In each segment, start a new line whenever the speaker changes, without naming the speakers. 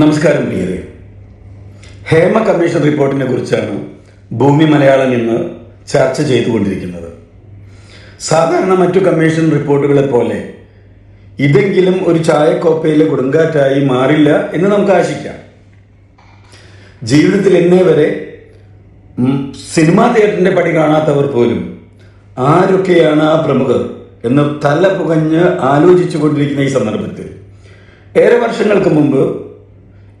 നമസ്കാരം പ്രിയരെ. ഹേമ കമ്മീഷൻ റിപ്പോർട്ടിനെ കുറിച്ചാണ് ഭൂമി മലയാളം ഇന്ന് ചർച്ച ചെയ്തുകൊണ്ടിരിക്കുന്നത്. സാധാരണ മറ്റു കമ്മീഷൻ റിപ്പോർട്ടുകളെ പോലെ ഇതെങ്കിലും ഒരു ചായക്കോപ്പയിലെ കൊടുങ്കാറ്റായി മാറില്ല എന്ന് നമുക്ക് ആശിക്കാം. ജീവിതത്തിൽ ഇന്നേ വരെ സിനിമാ തിയേറ്ററിന്റെ പടി കാണാത്തവർ പോലും ആരൊക്കെയാണ് ആ പ്രമുഖർ എന്ന് തല പുകഞ്ഞ് ആലോചിച്ചു കൊണ്ടിരിക്കുന്ന ഈ സന്ദർഭത്തിൽ. ഏറെ വർഷങ്ങൾക്ക് മുമ്പ്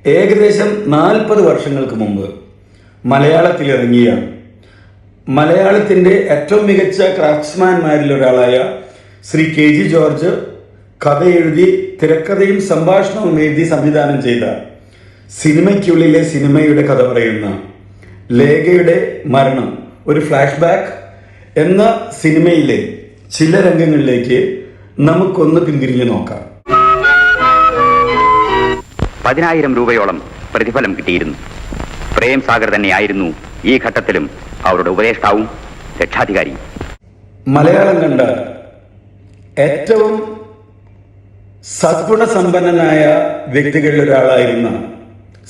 ഏകദേശം നാൽപ്പത് വർഷങ്ങൾക്ക് മുമ്പ് മലയാളത്തിൽ ഇറങ്ങിയ മലയാളത്തിന്റെ ഏറ്റവും മികച്ച ക്രാഫ്റ്റ്സ്മാൻമാരിൽ ഒരാളായ ശ്രീ കെ ജി ജോർജ് കഥ എഴുതി തിരക്കഥയും സംഭാഷണവും എഴുതി സംവിധാനം ചെയ്ത സിനിമയ്ക്കുള്ളിലെ സിനിമയുടെ കഥ പറയുന്ന ലേഖയുടെ മരണം ഒരു ഫ്ലാഷ് ബാക്ക് എന്ന സിനിമയിലെ ചില രംഗങ്ങളിലേക്ക് നമുക്കൊന്ന് പിന്തിരിഞ്ഞു നോക്കാം.
പതിനായിരം രൂപയോളം പ്രതിഫലം കിട്ടിയിരുന്നു. പ്രേം സാഗർ തന്നെയായിരുന്നു ഈ ഘട്ടത്തിലും അവരുടെ ഉപദേഷ്ടാവും രക്ഷാധികാരിയും.
മലയാളം കണ്ട ഏറ്റവും സദ്ഗുണസമ്പന്നനായ വ്യക്തികളിൽ ഒരാളായിരുന്ന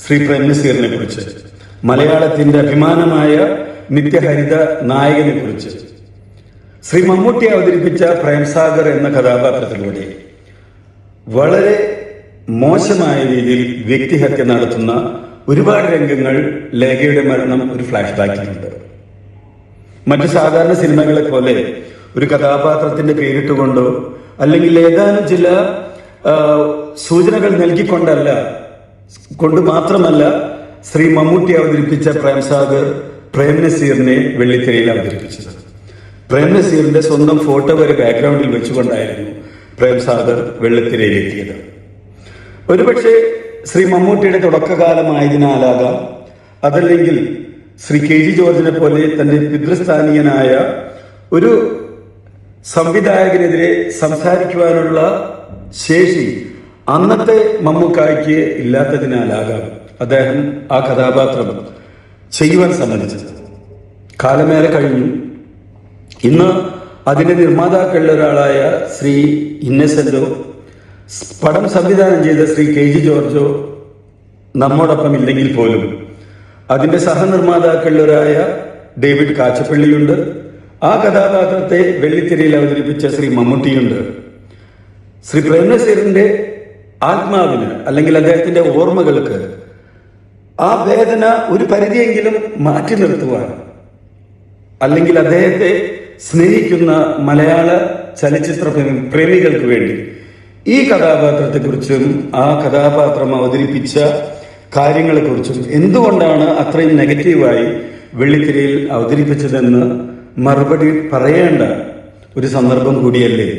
ശ്രീ പ്രേംനസീറിനെ കുറിച്ച് മലയാളത്തിന്റെ അഭിമാനമായ നിത്യഹരിത നായകനെ കുറിച്ച് ശ്രീ മമ്മൂട്ടി അവതരിപ്പിച്ച പ്രേംസാഗർ എന്ന കഥാപാത്രത്തിലൂടെ വളരെ മോശമായ രീതിയിൽ വ്യക്തിഹത്യ നടത്തുന്ന ഒരുപാട് രംഗങ്ങൾ ലേഖയുടെ മരണം ഒരു ഫ്ലാഷ് ബാക്കിലുണ്ട് മറ്റു സാധാരണ സിനിമകളെ പോലെ ഒരു കഥാപാത്രത്തിന്റെ പേരിട്ടുകൊണ്ടോ അല്ലെങ്കിൽ ഏതാനും ചില സൂചനകൾ നൽകിക്കൊണ്ടല്ല കൊണ്ട് മാത്രമല്ല ശ്രീ മമ്മൂട്ടി അവതരിപ്പിച്ച പ്രേംസാഗർ പ്രേം നസീറിനെ വെള്ളിത്തിരയിൽ അവതരിപ്പിച്ചത്. പ്രേം നസീറിന്റെ സ്വന്തം ഫോട്ടോ വരെ ബാക്ക്ഗ്രൗണ്ടിൽ വെച്ചുകൊണ്ടായിരുന്നു പ്രേംസാഗർ വെള്ളിത്തിരയിലെത്തിയത്. ഒരുപക്ഷെ ശ്രീ മമ്മൂട്ടിയുടെ തുടക്കകാലമായതിനാലാകാം അതല്ലെങ്കിൽ ശ്രീ കെ ജി ജോർജിനെ പോലെ തന്റെ പിതൃസ്ഥാനീയനായ ഒരു സംവിധായകനെതിരെ സംസാരിക്കുവാനുള്ള ശേഷി അന്നത്തെ മമ്മൂക്കായ്ക്ക് ഇല്ലാത്തതിനാലാകാം അദ്ദേഹം ആ കഥാപാത്രം ചെയ്യുവാൻ സമ്മതിച്ചത്. കാലമേറെ കഴിഞ്ഞു. ഇന്ന് അതിന്റെ നിർമ്മാതാക്കളിൽ ഒരാളായ ശ്രീ ഇന്നസെന്റോ പടം സംവിധാനം ചെയ്ത ശ്രീ കെ ജി ജോർജോ നമ്മോടൊപ്പം ഇല്ലെങ്കിൽ പോലും. അതിന്റെ സഹനിർമ്മാതാക്കളിലൊരായ ഡേവിഡ് കാച്ചപ്പള്ളിയുണ്ട്. ആ കഥാപാത്രത്തെ വെള്ളിത്തിരയിൽ അവതരിപ്പിച്ച ശ്രീ മമ്മൂട്ടിയുണ്ട്. ശ്രീ പ്രേംനസീറിന്റെ ആത്മാവിന് അല്ലെങ്കിൽ അദ്ദേഹത്തിന്റെ ഓർമ്മകൾക്ക് ആ വേദന ഒരു പരിധിയെങ്കിലും മാറ്റി നിർത്തുവാൻ അല്ലെങ്കിൽ അദ്ദേഹത്തെ സ്നേഹിക്കുന്ന മലയാള ചലച്ചിത്ര പ്രേമികൾക്ക് വേണ്ടി ഈ കഥാപാത്രത്തെക്കുറിച്ചും ആ കഥാപാത്രം അവതരിപ്പിച്ച കാര്യങ്ങളെക്കുറിച്ചും എന്തുകൊണ്ടാണ് അത്രയും നെഗറ്റീവായി വെള്ളിത്തിരയിൽ അവതരിപ്പിച്ചതെന്ന് മറുപടി പറയേണ്ട ഒരു സന്ദർഭം കൂടിയല്ലേ?